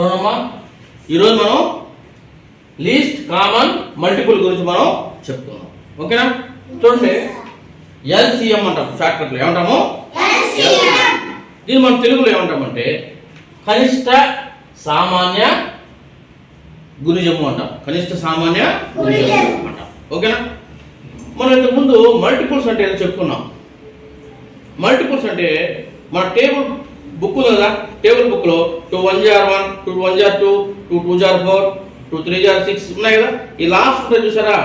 ఈరోజు మనం least common multiple గురించి మనం చెప్పుకున్నాం ఓకేనా? చూడండి. ఎల్సిఎం అంటాం షార్ట్కట్లో. ఏమంటాము. దీన్ని మనం తెలుగులో ఏమంటామంటే కనిష్ట సామాన్య గుణిజము అంటాం. కనిష్ట సామాన్య గుణిజము. అంటాం. ఓకేనా? మనం ఇంతకుముందు మల్టిపుల్స్ అంటే ఏదో చెప్పుకున్నాం. మల్టిపుల్స్ అంటే మన టేబుల్ బుక్ ఉంది కదా టేబుల్ బుక్లో టూ వన్ జార్ one two one jar two two two జార్ ఫోర్ టూ త్రీ జార్ సిక్స్ ఉన్నాయి కదా ఈ లాస్ట్ ఉంటాయి చూసారా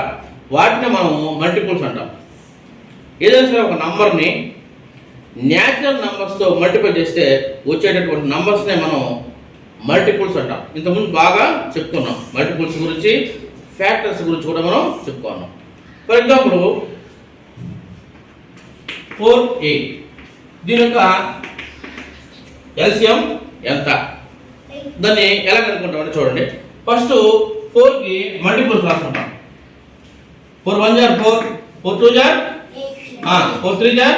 వాటిని మనం మల్టిపుల్స్ అంటాం ఏదైనా సరే ఒక నంబర్ని న్యాచురల్ నంబర్స్తో మల్టిప్లై చేస్తే వచ్చేటటువంటి నంబర్స్నే మనం మల్టిపుల్స్ అంటాం ఇంతకుముందు బాగా చెప్పుకున్నాం మల్టిపుల్స్ గురించి ఫ్యాక్టర్స్ గురించి కూడా మనం చెప్పుకున్నాం ఫర్ ఎగ్జాంపుల్ ఫోర్ ఎయిట్ దీని యొక్క ఎల్సిఎం ఎంత? దాన్ని ఎలా కనుక్కుంటామంటే చూడండి. ఫస్ట్ ఫోర్కి మల్టిపుల్స్ రాసుకుంటాం ఫోర్ వన్ జార్ ఫోర్ ఫోర్ టూ జార్ ఫోర్ త్రీ జార్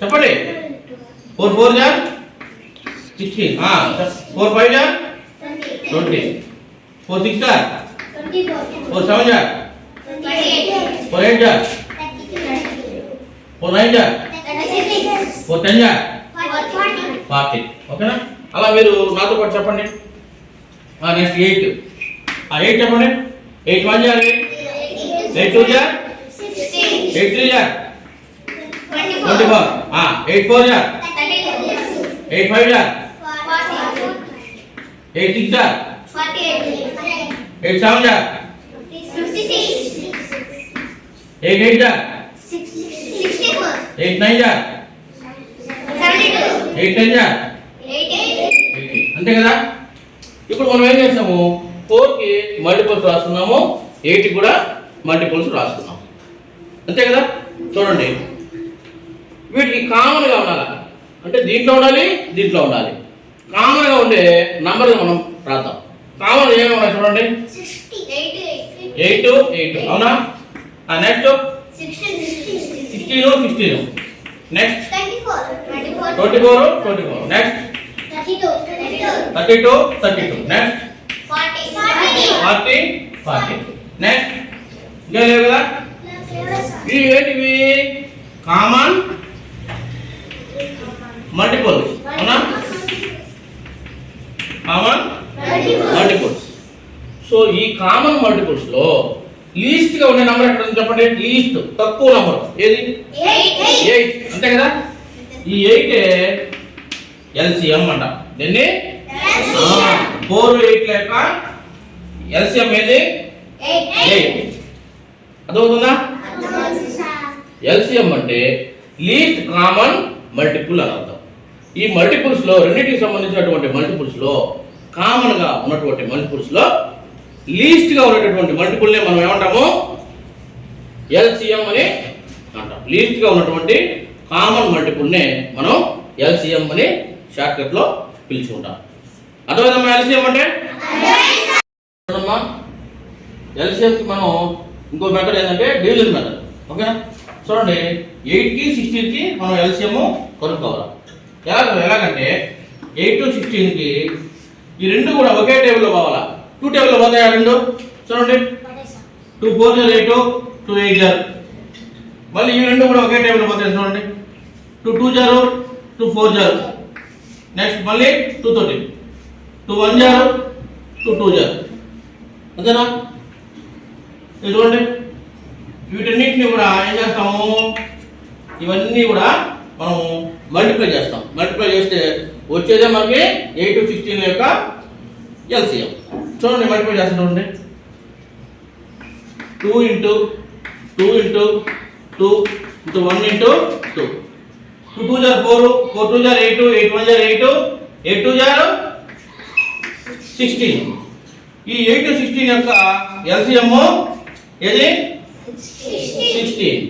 చెప్పండి. ఫోర్ ఫోర్ జార్ సిక్స్టీన్ ఫోర్ ఫైవ్ జార్ ట్వంటీ ఫోర్ సిక్స్ జార్ ఫోర్ సెవెన్ జార్ ఫోర్ ఎయిట్ జార్ ఫోర్ నైన్ జార్ ఫోర్ టెన్ జార్ ఫార్టీ ఓకేనా? అలా మీరు నాతో పాటు చెప్పండి. నెక్స్ట్ ఎయిట్ ఎయిట్ చెప్పండి. ఎయిట్ వన్ జార్ ఎయిట్ ఎయిట్ టూ జార్ ఎయిట్ త్రీ జార్ ట్వంటీ ఫోర్ ఎయిట్ ఫోర్ జార్ ఎయిట్ ఫైవ్ జార్ ఎయిట్ సిక్స్ జార్ ఎయిట్ సెవెన్ జార్ ఎయిట్ ఎయిట్ జార్ ఎయిట్ నైన్ జార్ ఎయిట్ టెన్ జార్ అంతే కదా? ఇప్పుడు మనం ఏం చేస్తాము? ఫోర్కి మల్టిపుల్స్ రాస్తున్నాము ఎయిట్కి కూడా మల్టిపుల్స్ రాస్తున్నాము. అంతే కదా? చూడండి. వీటికి కామన్గా ఉండాలి? అంటే దీంట్లో ఉండాలి దీంట్లో ఉండాలి. కామన్గా ఉండే నంబర్ మనం రాద్దాం. కామన్ ఏమి ఉన్నాయి చూడండి? Eight eight. అవునా? Next sixteen sixteen next twenty four twenty four next thirty two thirty two next forty forty next ఇంకా లేవు కదా? ఇవి ఏంటివి? కామన్ మల్టిపుల్స్ అవునా? కామన్ మల్టిపుల్స్ సో ఈ కామన్ మల్టిపుల్స్లో లీస్ట్గా ఉండే నంబర్ ఎక్కడ చెప్పండి? లీస్ట్ తక్కువ నంబర్ ఏది? ఎయిట్ అంతే కదా? ఈ ఎయిట్ ఎల్సిఎం అంట. దీన్ని? ఫోర్ ఎయిట్ లేక ఎల్సిఎం ఏది? ఎయిట్ అదవుతుందా ఎల్సిఎం అంటే లీస్ట్ కామన్ మల్టిపుల్ అని అర్థం. ఈ మల్టిపుల్స్లో రెండింటికి సంబంధించినటువంటి మల్టిపుల్స్లో కామన్గా ఉన్నటువంటి మల్టిపుల్స్లో లీస్ట్గా ఉన్నటువంటి మల్టిపుల్ నే మనం ఏమంటాము? ఎల్సిఎం అని అంటాం. లీస్ట్గా ఉన్నటువంటి కామన్ మల్టిపుల్ నే మనం ఎల్సిఎం అని షార్ట్ కట్లో పిలుచుకుంటాం. అర్థమైందమ్మా ఎల్సిఎం అంటే? చూడమ్మా ఎల్సిఎంకి మనం ఇంకో మెథడ్ ఏంటంటే డివిజన్ మెథడ్ ఓకేనా? చూడండి ఎయిట్కి సిక్స్టీన్కి మనం ఎల్సిఎం కనుక్కోవాలి. ఎలాగ ఎలాగంటే ఎయిట్ టు సిక్స్టీన్కి ఈ రెండు కూడా ఒకే టేబుల్లో పోవాలా? టూ టేబుల్లో పోతాయా రెండు? చూడండి. టూ ఫోర్ జార్ ఎయిట్ టూ ఎయిట్ జార్ మళ్ళీ ఈ రెండు కూడా ఒకే టైంలో పోతాయి చూడండి. టూ టూ జారు టూ ఫోర్ జారు. నెక్స్ట్ మళ్ళీ టూ థర్టీ టూ వన్ జారు టూ టూ జారు. అంతేనా ఇది చూడండి. వీటన్నిటిని కూడా ఏం చేస్తాము? ఇవన్నీ కూడా మనం మల్టిప్లై చేస్తాం. మల్టిప్లై చేస్తే వచ్చేదే మనకి ఎయిట్ సిక్స్టీన్ యొక్క ఎల్సిఎం. చూడండి మల్టిప్లై చేస్తాం చూడండి. Two into two into two into one into two. Two two jar four four two జార్ ఎయిట్ ఎయిట్ వన్ జార్ ఎయిట్ ఎయిట్ టూ జార్ సిక్స్టీన్. ఈ ఎయిట్ సిక్స్టీన్ యొక్క ఎల్సిఎం ఏది? సిక్స్టీన్.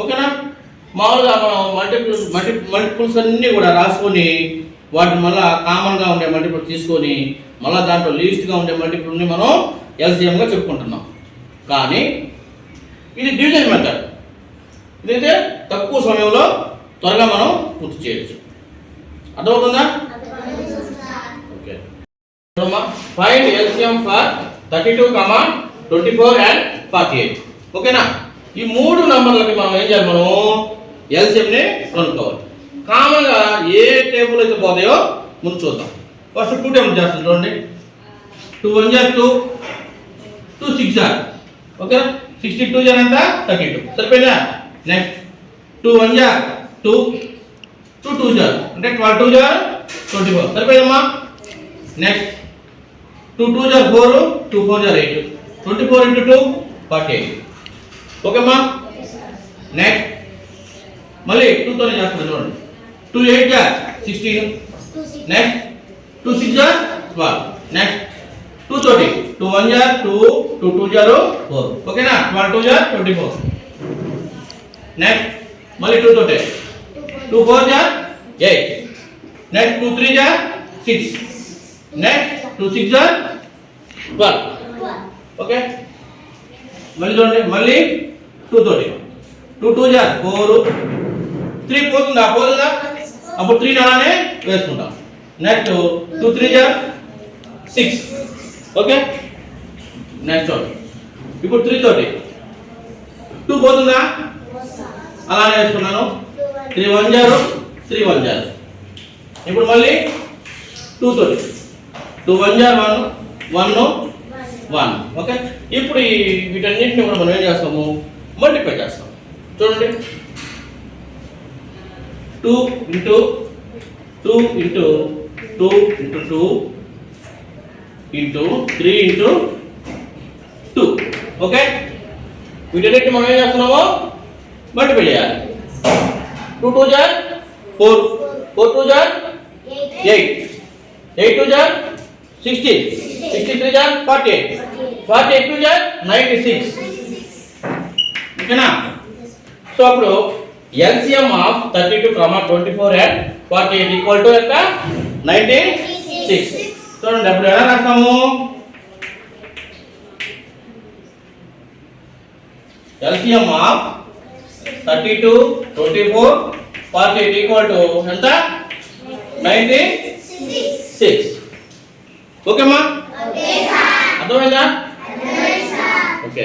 ఓకేనా? మామూలుగా మనం మల్టిపుల్ మల్టి మల్టిపుల్స్ అన్నీ కూడా రాసుకొని వాటిని మళ్ళీ కామన్గా ఉండే మల్టిపుల్ తీసుకొని మళ్ళీ దాంట్లో లీస్ట్గా ఉండే మల్టిపుల్ని మనం ఎల్సిఎంగా చెప్పుకుంటున్నాం. కానీ ఇది డివిజన్ మెథడ్ ఇదైతే తక్కువ సమయంలో త్వరగా మనం పూర్తి చేయొచ్చు. అర్థమవుతుందా? Okay. Find LCM for thirty two comma twenty four and forty eight. ఓకేనా? ఈ మూడు నంబర్లకి మనం ఏం చేయాలి మనం? ఎల్సిఎంని కనుక్కోవాలి. కామన్గా ఏ టేబుల్ అయితే పోతాయో ముందు చూద్దాం. ఫస్ట్ టూ టేబుల్ చేస్తాం చూడండి. Two one jar two two six jar okay? Sixty two జార్ ఎంత థర్టీ టూ. సరిపోయిందా? Next two one jar two two two జార్ అంటే ట్వెల్వ్ టూ జార్ ట్వంటీ ఫోర్ సరిపోయిందమ్మా నెక్స్ట్ టూ టూ జార్ four two four jar eight twenty four into two forty eight ఓకేమ్మా next మళ్ళీ టూతోనే చేస్తాను చూడండి టూ ఎయిట్ జార్ సిక్స్టీన్ నెక్స్ట్ టూ సిక్స్ జార్ ట్వెల్వ్ నెక్స్ట్ టూ తోటి two one jar two two two జార్ ఫోర్ ఓకేనా ట్వెల్వ్ టూ జార్ ట్వంటీ ఫోర్ నెక్స్ట్ మళ్ళీ టూ తోటి. టూ ఫోర్ జార్ ఎయిట్ నెక్స్ట్ టూ త్రీ జార్ సిక్స్ నెక్స్ట్ టూ సిక్స్ జా? ట్వెల్వ్ ఓకే మళ్ళీ చూడండి. మళ్ళీ టూ తోటి. టూ టూ జార్ ఫోర్ త్రీ పోతుందా? పోతుందా? అప్పుడు త్రీ అలానే వేసుకుంటాం. నెక్స్ట్ టూ త్రీ జార్ సిక్స్ ఓకే నెక్స్ట్ చూడండి. ఇప్పుడు త్రీ తోటి. టూ పోతుందా? అలానే వేసుకున్నాను. త్రీ వన్ జారు త్రీ వన్ జారు. ఇప్పుడు మళ్ళీ టూ తోటి. టూ వన్ జార్ వన్ వన్ వన్. ఓకే? ఇప్పుడు ఈ వీటన్నిటిని కూడా మనం ఏం చేస్తాము? మల్టిప్లై చేస్తాం. చూడండి. Two into two into two into two into three into two. Okay? వీటన్నిటిని మనం ఏం చేస్తున్నాము? మల్టిప్లై చేయాలి టూ టూ జార్ ఫోర్ ఫోర్ టూ జార్ ఎయిట్ ఎయిట్ టూ జార్ sixteen sixty three jar forty eight forty eight two jar ninety six ఓకేనా so అప్పుడు LCM of thirty two comma twenty four and forty eight equal to ఎంత? Ninety six చూడండి అప్పుడు ఎలా రాస్తాము? LCM of thirty two twenty four forty eight equal to ఎంత? Ninety six. ఓకేమ్మా అర్థమైందా? Okay.